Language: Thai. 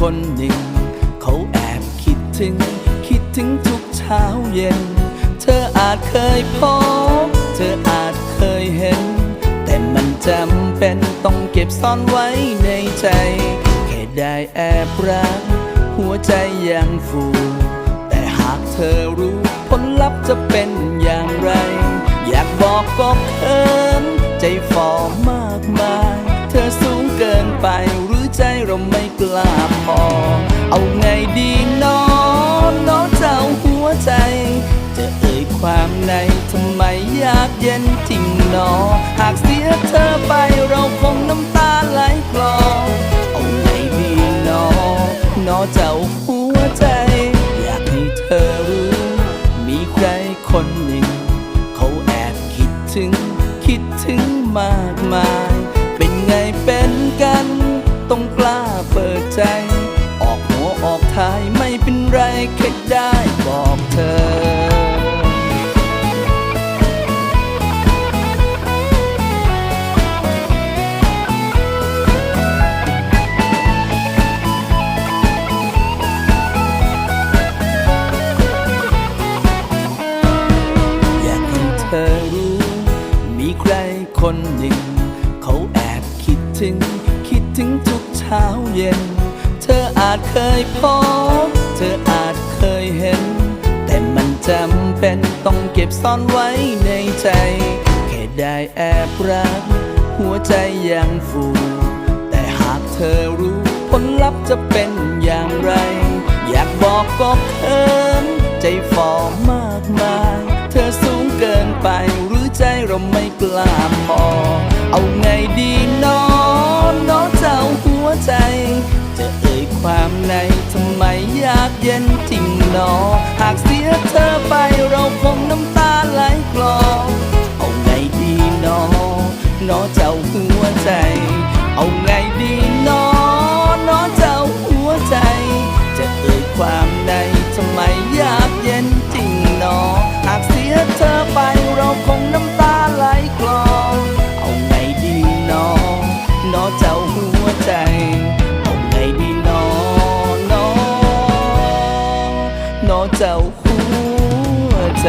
คนหนึ่ง เขาแอบคิดถึง คิดถึงทุกเช้าเย็น เธออาจเคยพบ เธออาจเคยเห็น แต่มันจำเป็นต้องเก็บซ่อนไว้ในใจ แค่ได้แอบรัก หัวใจยังฟู แต่หากเธอรู้ ล้าพอเอาไงดีน้องน้องเจ้าหัวใจ จะเอ่ยความในทำไมอยากเย็นจริงนอ หากเสียเธอไปเราคงน้ำตาไหลคลอ เอาไงดีน้องน้องเจ้าหัวใจ อยากให้เธอรู้ มีใครคนหนึ่ง เขาแอบคิดถึง คิดถึงมากมาย เป็นไงเป็นกัน ต้องกล้าเปิดใจ ใครคนหนึ่ง เขาแอบคิดถึง คิดถึงทุกเช้าเย็น เธออาจเคยพบ เธออาจเคยเห็น แต่มันจำเป็นต้องเก็บซ่อนไว้ในใจ แค่ได้แอบรัก หัวใจยังฟูแต่หากเธอรู้ผลลัพธ์จะเป็นอย่างไร อยากบอกก็เขินใจฝ่อ รือใจเราไม่กล้าพอเอาไงดีน้องน้องเจ้าหัวใจ จะเอ่ยความในทำไมอยากเย็นจริงนอ หากเสียเธอไปเราคงน้ำตาไหลคลอเอาไงดีน้องน้องเจ้าหัวใจ หัวใจเอาไงดีนอนอนอเจ้าหัวใจ